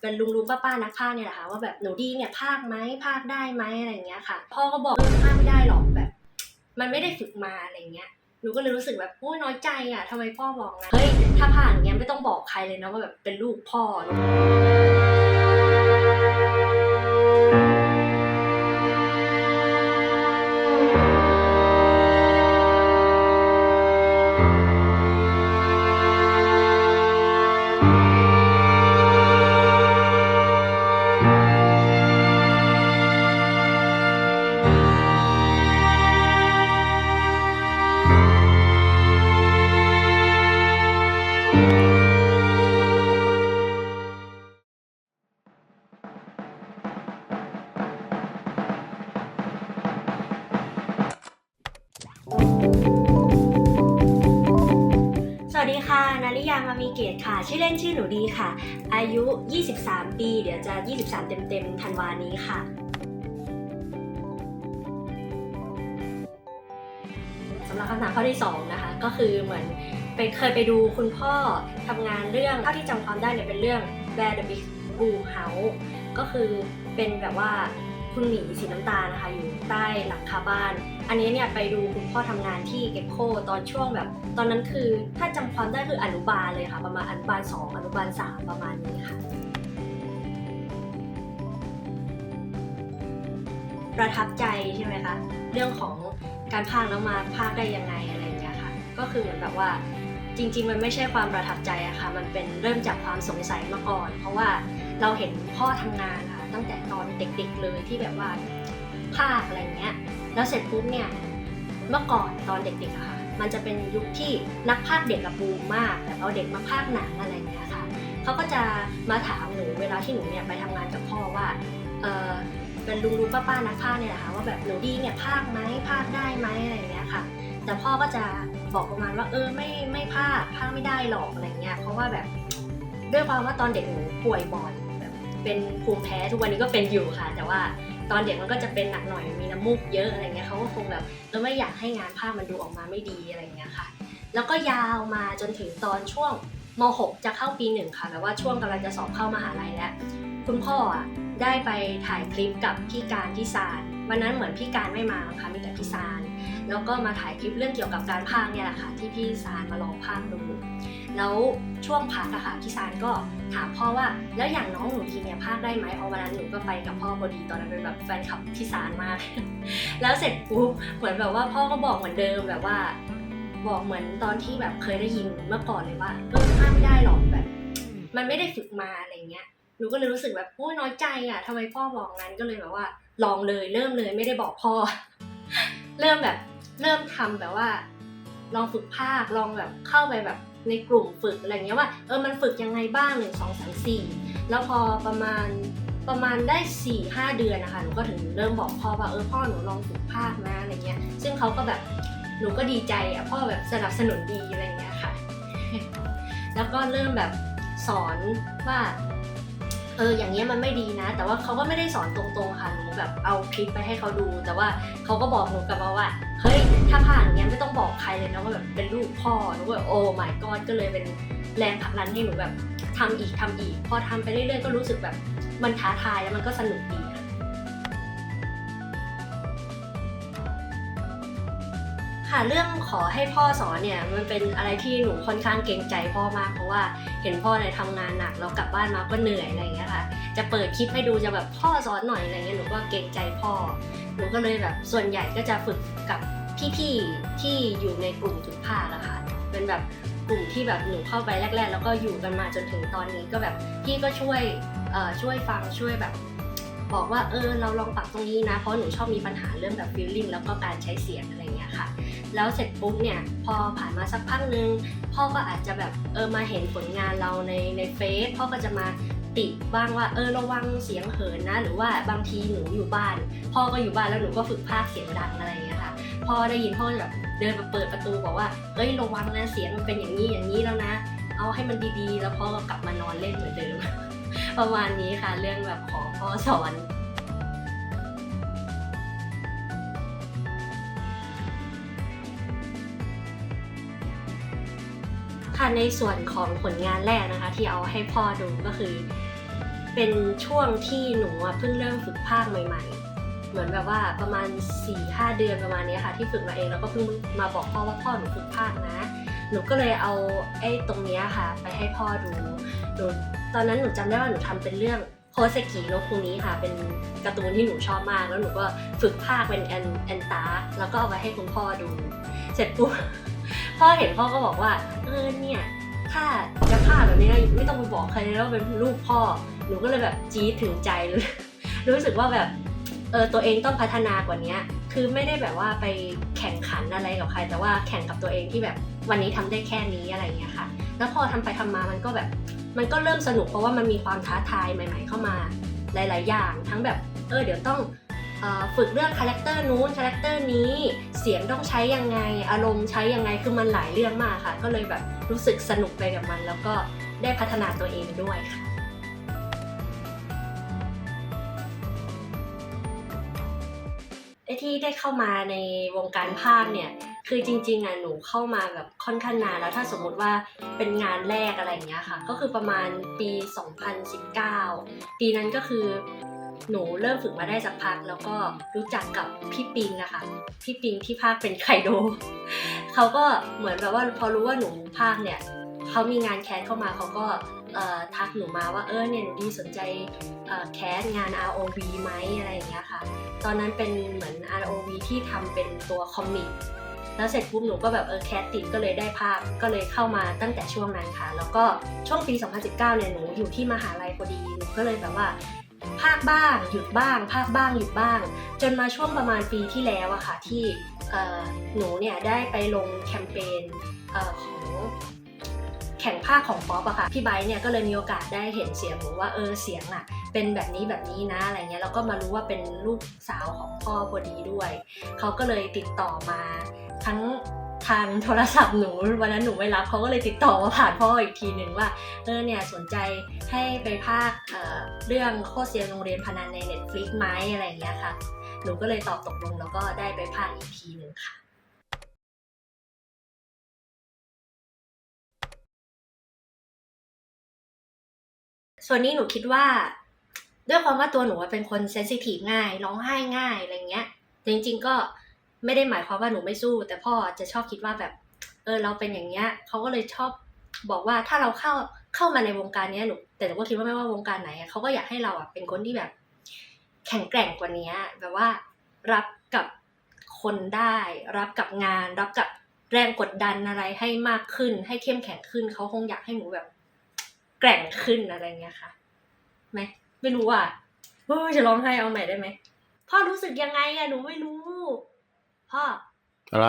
เป็นลุงลุงป้าป้านักภาคเนี่ยแหละค่ะว่าแบบหนูดีเนี่ยภาคไหมภาคได้ไหมอะไรเงี้ยค่ะ พ่อก็บอกเออภาคไม่ได้หรอกแบบ มันไม่ได้ฝึกมาอะไรเงี้ยหนูก็เลยรู้สึกแบบโอ้ยน้อยใจอะทำไมพ่อบอกงั้นเฮ้ยถ้าผ่านอย่างเงี้ยไม่ต้องบอกใครเลยนะว่าแบบเป็นลูกพ่อ สวัสดีค่ะ นาริยามามีเกตค่ะ ชื่อเล่นชื่อหนูดีค่ะ อายุ 23 ปี เดี๋ยวจะ 23 เต็มๆธันวานี้ค่ะ สำหรับคำถามข้อที่ 2 นะคะ ก็คือเหมือน ไปเคยไปดูคุณพ่อทำงานเรื่องเท่าที่จำความได้เนี่ยเป็นเรื่อง Bear the Big Blue House ก็คือเป็นแบบว่าคุณหมีสีน้ำตาลนะคะอยู่ใต้หลังคาบ้าน อันนี้เนี่ยไปดูคุณพ่อทำงานที่เก็กโคตอนช่วงแบบ ตอนนั้นคือถ้าจำความได้คืออนุบาลเลยค่ะ ประมาณอนุบาล 2 อนุบาล 3 ประมาณนี้ค่ะ ประทับใจใช่ไหมคะ เรื่องของการพากแล้วมาพากได้ยังไงอะไรอย่างเงี้ยค่ะ ก็คือเหมือนแบบว่า จริง ๆ มันไม่ใช่ความประทับใจอะค่ะมันเป็นเริ่มจากความสงสัยมาก่อน เพราะว่าเราเห็นพ่อทำงานค่ะตั้งแต่ตอนเด็กๆเลยที่แบบว่าภาคอะไรเงี้ย แล้วเสร็จปุ๊บเนี่ยเมื่อก่อนตอนเด็กๆอะค่ะ มันจะเป็นยุคที่นักพากย์เด็กกับบูมมากแต่เอาเด็กมาพากย์หนังอะไรเงี้ยค่ะเขาก็จะมาถามหนูเวลาที่หนูเนี่ยไปทำงานกับพ่อว่าเออเป็นลุงลุงป้าป้านักพากย์เนี่ยแหละคะว่าแบบหนูดีเนี่ยพากย์ไหมพากย์ได้ไหมอะไรเงี้ยค่ะ แต่พ่อก็จะ บอกประมาณว่าเออไม่ไม่พากย์พาไม่ได้หรอกอะไรเงี้ยเพราะว่าแบบด้วยความว่าตอนเด็กหนูป่วยบ่อยแบบเป็นภูมิแพ้ทุกวันนี้ก็เป็นอยู่ค่ะ แต่ว่าตอนเด็กมันก็จะเป็นหนักหน่อยมีน้ำมูกเยอะอะไรเงี้ยเขาก็คงแบบเออไม่อยากให้งานภามันดูออกมาไม่ดีอะไรเงี้ยค่ะ แล้วก็ยาวมาจนถึงตอนช่วงม .6 จะเข้าปีหนึ่งค่ะแบบว่าช่วงกำลังจะสอบเข้ามหาลัยแล้วคุณพ่ออะได้ไปถ่ายคลิปกับพี่การที่ซานวันนั้นเหมือนพี่การไม่มาค่ะมีแต่พี่ซาน แล้วก็มาถ่ายคลิปเรื่องเกี่ยวกับการพากเนี่ยแหละค่ะที่พี่ซานมาลองพากดู แล้วช่วงพักอะค่ะพี่ซานก็ถามพ่อว่า แล้วอย่างน้องหนูทีเนี่ยพากได้ไหมเพราะวันนั้นหนูก็ไปกับพ่อพอดีตอนนั้นเป็นแบบแฟนคลับพี่ซานมาก แล้วเสร็จปุ๊บเหมือนแบบว่าพ่อก็บอกเหมือนเดิมแบบว่า บอกเหมือนตอนที่แบบเคยได้ยินเมื่อก่อนเลยว่าเออพากไม่ได้หรอกแบบ มันไม่ได้ฝึกมาอะไรเงี้ยหนูก็เลยรู้สึกแบบโอ้ยน้อยใจอะทำไมพ่อบอกงั้นก็เลยแบบว่า ลองเลยเริ่มเลยไม่ได้บอกพ่อ เริ่มแบบ เริ่มทำแบบว่า ลองฝึกภาคลองแบบเข้าไปแบบในกลุ่มฝึกอะไรเงี้ยว่าเออมันฝึกยังไงบ้างหนึ่งสองสามสี่แล้วพอประมาณประมาณได้สี่ห้าเดือนนะคะหนูก็ถึงเริ่มบอกพ่อว่าเออพ่อหนูลองฝึกภาคนะอะไรเงี้ย ซึ่งเขาก็แบบหนูก็ดีใจอะพ่อแบบสนับสนุนดีอะไรเงี้ยค่ะ แล้วก็เริ่มแบบสอนว่าเอออย่างเงี้ยมันไม่ดีนะ แต่ว่าเขาก็ไม่ได้สอนตรงๆค่ะหนูแบบเอาคลิปไปให้เขาดู แต่ว่าเขาก็บอกหนูกลับมาว่า เฮ้ยถ้าผ่านอย่างเงี้ยไม่ต้องบอกใครเลยนะว่าแบบเป็นลูกพ่อหนูก็แบบโอ้ my god ก็เลยเป็นแรงผลักดันให้หนูแบบทำอีกทำอีก พอทำไปเรื่อยๆก็รู้สึกแบบมันท้าทายแล้วมันก็สนุกดีค่ะค่ะเรื่องขอให้พ่อสอนเนี่ยมันเป็นอะไรที่หนูค่อนข้างเกรงใจพ่อมากเพราะว่าเห็นพ่อเนี่ยทำงานหนักแล้วกลับบ้านมาก็เหนื่อยอะไรอย่างเงี้ยค่ะจะเปิดคลิปให้ดูจะแบบพ่อสอนหน่อยอะไรเงี้ยหนูก็เกรงใจพ่อ หนูก็เลยแบบส่วนใหญ่ก็จะฝึกกับพี่ๆที่อยู่ในกลุ่มถุงผ้านะค่ะเป็นแบบกลุ่มที่แบบหนูเข้าไปแรก ๆ แล้วก็อยู่กันมาจนถึงตอนนี้ก็แบบพี่ก็ช่วยช่วยฟังช่วยแบบ บอกว่าเออเราลองปรับตรงนี้นะเพราะหนูชอบมีปัญหาเรื่องแบบฟีลลิ่งแล้วก็การใช้เสียงอะไรอย่างเงี้ยค่ะ แล้วเสร็จปุ๊บเนี่ยพอผ่านมาสักพักนึงพ่อก็อาจจะแบบเออมาเห็นผลงานเราในในเฟซพ่อก็จะมาติบ้างว่าเออระวังเสียงเหินนะ หรือว่าบางทีหนูอยู่บ้าน พ่อก็อยู่บ้านแล้วหนูก็ฝึกพากย์เสียงดังอะไรอย่างเงี้ยค่ะพ่อได้ยินพ่อแบบเดินมาเปิดประตูบอกว่าเอ้ยระวังนะเสียงมันเป็นอย่างนี้อย่างนี้แล้วนะ เอาให้มันดีๆ แล้วพ่อก็กลับมานอนเล่นเหมือนเดิม ประมาณนี้ค่ะ เรื่องแบบขอพ่อสอน ค่ะในส่วนของผลงานแรกนะคะ ที่เอาให้พ่อดูก็คือ เป็นช่วงที่หนูเพิ่งเริ่มฝึกภาคใหม่ ๆ เหมือนแบบว่าประมาณ4ี่ห้าเดือนประมาณนี้ค่ะ ที่ฝึกมาเองแล้วก็เพิ่งมาบอกพ่อว่าพ่อหนูฝึกภาคนะ หนูก็เลยเอาไอ้ตรงนี้ค่ะ ไปให้พ่อดูหนูตอนนั้นหนูจำได้ว่าหนูทำเป็นเรื่องโคเซกิโนคุนี้ค่ะ เป็นการ์ตูนที่หนูชอบมาก แล้วหนูก็ฝึกภาคเป็นแอนแอนตาแล้วก็เอาไปให้คุณพ่อดู เสร็จปุ๊บ พ่อเห็นพ่อก็บอกว่าเออเนี่ยถ้าจะภาแบบนี้ไม่ต้องไปบอกใครเลยว่าเป็นลูกพ่อหนูก็เลยแบบจี๊ดถึงใจเลยรู้สึกว่าแบบเออตัวเองต้องพัฒนากว่านี้คือไม่ได้แบบว่าไปแข่งขันอะไรกับใคร แต่ว่าแข่งกับตัวเองที่แบบวันนี้ทำได้แค่นี้อะไรเงี้ยค่ะ แล้วพอทำไปทำมามันก็แบบมันก็เริ่มสนุกเพราะว่ามันมีความท้าทายใหม่ ๆ เข้ามาหลาย ๆ อย่าง ทั้งแบบเออเดี๋ยวต้อง ฝึกเรื่องคาแรคเตอร์นู้นคาแรคเตอร์นี้เสียงต้องใช้ยังไง อารมณ์ใช้ยังไงคือมันหลายเรื่องมากค่ะ ก็เลยแบบรู้สึกสนุกไปกับมัน แล้วก็ได้พัฒนาตัวเองด้วยค่ะไอที่ได้เข้ามาในวงการภาคเนี่ยคือจริงๆอะหนูเข้ามาแบบค่อนข้างนานแล้วถ้าสมมุติว่าเป็นงานแรกอะไรอย่างเงี้ยค่ะ ก็คือประมาณปี 2019 ปีนั้นก็คือ หนูเริ่มฝึกมาได้สักพัก แล้วก็รู้จักกับพี่ปิงอะค่ะพี่ปิงที่ภาคเป็นไคโดเขาก็เหมือนแบบว่าพอรู้ว่าหนูภาคเนี่ยเขามีงานแคสเข้ามาเขาก็ทักหนูมาว่าเออเนี่ยหนูดีสนใจแคสงาน ROV ไหมอะไรอย่างเงี้ยค่ะ ตอนนั้นเป็นเหมือน ROV ที่ทำเป็นตัวคอมิกแล้วเสร็จปุ๊บหนูก็แบบเออแคสติดก็เลยได้ภาพก็เลยเข้ามาตั้งแต่ช่วงนั้นค่ะ แล้วก็ช่วงปี 2019 เนี่ยหนูอยู่ที่มหาลัยพอดีหนูก็เลยแบบว่า ภาคบ้างหยุดบ้าง ภาคบ้างหยุดบ้าง จนมาช่วงประมาณปีที่แล้วอะค่ะที่หนูเนี่ยได้ไปลงแคมเปญของแข่งภาคของป๊อปอะค่ะพี่ไบร์เนี่ยก็เลยมีโอกาสได้เห็นเสียงหนูว่าเออเสียงอะเป็นแบบนี้แบบนี้นะอะไรเงี้ยแล้วก็มารู้ว่าเป็นลูกสาวของพ่อพอดีด้วย เขาก็เลยติดต่อมาทั้ง ทางโทรศัพท์หนูวันนั้นหนูไม่รับเขาก็เลยติดต่อมาผ่านพ่ออีกทีหนึ่งว่าเออเนี่ยสนใจให้ไปภาคเอ่อเรื่องโคเซียนโรงเรียนพนันใน Netflix ไหมอะไรอย่างเงี้ยค่ะ หนูก็เลยตอบตกลงแล้วก็ได้ไปภาคอีกทีหนึ่งค่ะส่วนนี้หนูคิดว่า ด้วยความว่าตัวหนูเป็นคนเซนซิทีฟง่าย ร้องไห้ง่ายอะไรเงี้ยจริงๆก็ ไม่ได้หมายความว่าหนูไม่สู้ แต่พ่อจะชอบคิดว่าแบบเออเราเป็นอย่างเงี้ยเขาก็เลยชอบบอกว่าถ้าเราเข้าเข้ามาในวงการเนี้ยหนูแต่หนูก็คิดว่าไม่ว่าวงการไหนเขาก็อยากให้เราอะเป็นคนที่แบบ แข็งแกร่งกว่านี้แบบว่ารับกับคนได้ รับกับงาน รับกับแรงกดดันอะไรให้มากขึ้น ให้เข้มแข็งขึ้นเขาคงอยากให้หนูแบบ แกร่งขึ้นอะไรเงี้ยค่ะไหมไม่รู้อะเฮ้ยจะร้องไห้เอาใหม่ได้ไหมพ่อรู้สึกยังไงอะหนูไม่รู้ พ่อ อะไร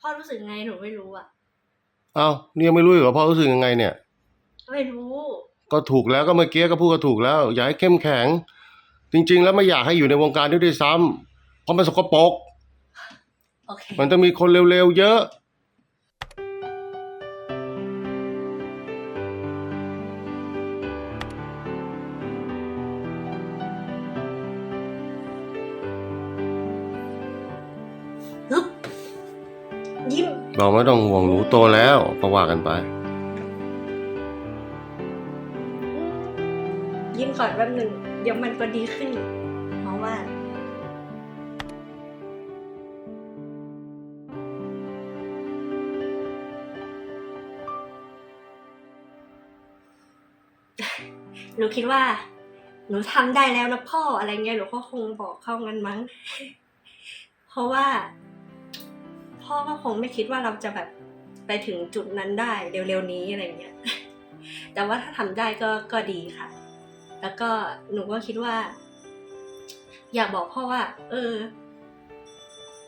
พ่อรู้สึกไงหนูไม่รู้อะเอ้านี่ยังไม่รู้อีกเหรอพ่อรู้สึกยังไงเนี่ย ไม่รู้ ก็ถูกแล้วก็เมื่อกี้ก็พูดก็ถูกแล้ว อย่าให้เข้มแข็ง จริง ๆ แล้วไม่อยากให้อยู่ในวงการนี้ด้วยซ้ำเพราะมันสกปรกโอเค มันจะมีคนเร็วๆเยอะ เราไม่ต้องห่วงหนูโตแล้วก็ว่ากันไป ยิ้มก่อนแป๊บหนึ่งเดี๋ยวมันก็ดีขึ้นเพราะว่า หนูคิดว่า หนูทำได้แล้วนะพ่ออะไรเงี้ยหนูก็คงบอกเข้างั้นมั้ง เพราะว่า พ่อก็คงไม่คิดว่าเราจะแบบไปถึงจุดนั้นได้เร็วๆนี้อะไรเงี้ย แต่ว่าถ้าทำได้ก็ก็ดีค่ะ แล้วก็หนูก็คิดว่า อยากบอกพ่อว่า เออ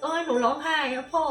เออหนูร้องไห้พ่อ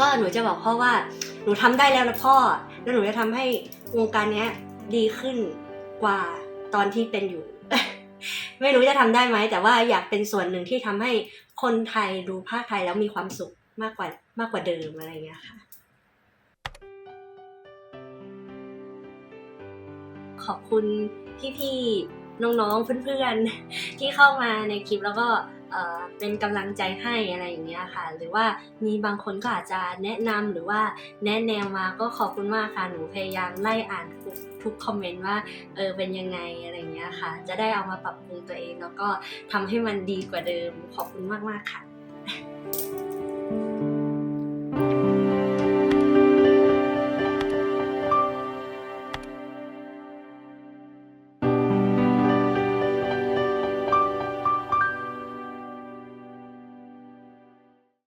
ก็หนูจะบอกพ่อว่าหนูทำได้แล้วนะพ่อ แล้วหนูจะทำให้วงการเนี้ยดีขึ้นกว่าตอนที่เป็นอยู่ ไม่รู้จะทำได้ไหม แต่ว่าอยากเป็นส่วนหนึ่งที่ทำให้คนไทยดูภาคไทยแล้วมีความสุขมากกว่ามากกว่าเดิมอะไรอย่างเงี้ยค่ะ ขอบคุณพี่ๆน้องๆเพื่อนๆที่เข้ามาในคลิปแล้วก็ เป็นกำลังใจให้อะไรอย่างเงี้ยค่ะ หรือว่ามีบางคนก็อาจจะแนะนำหรือว่าแนะแนวมาก็ขอบคุณมากค่ะหนูพยายามไล่อ่านทุกทุกคอมเมนต์ว่าเออเป็นยังไงอะไรอย่างเงี้ยค่ะ จะได้เอามาปรับปรุงตัวเองแล้วก็ทำให้มันดีกว่าเดิมขอบคุณมากๆค่ะ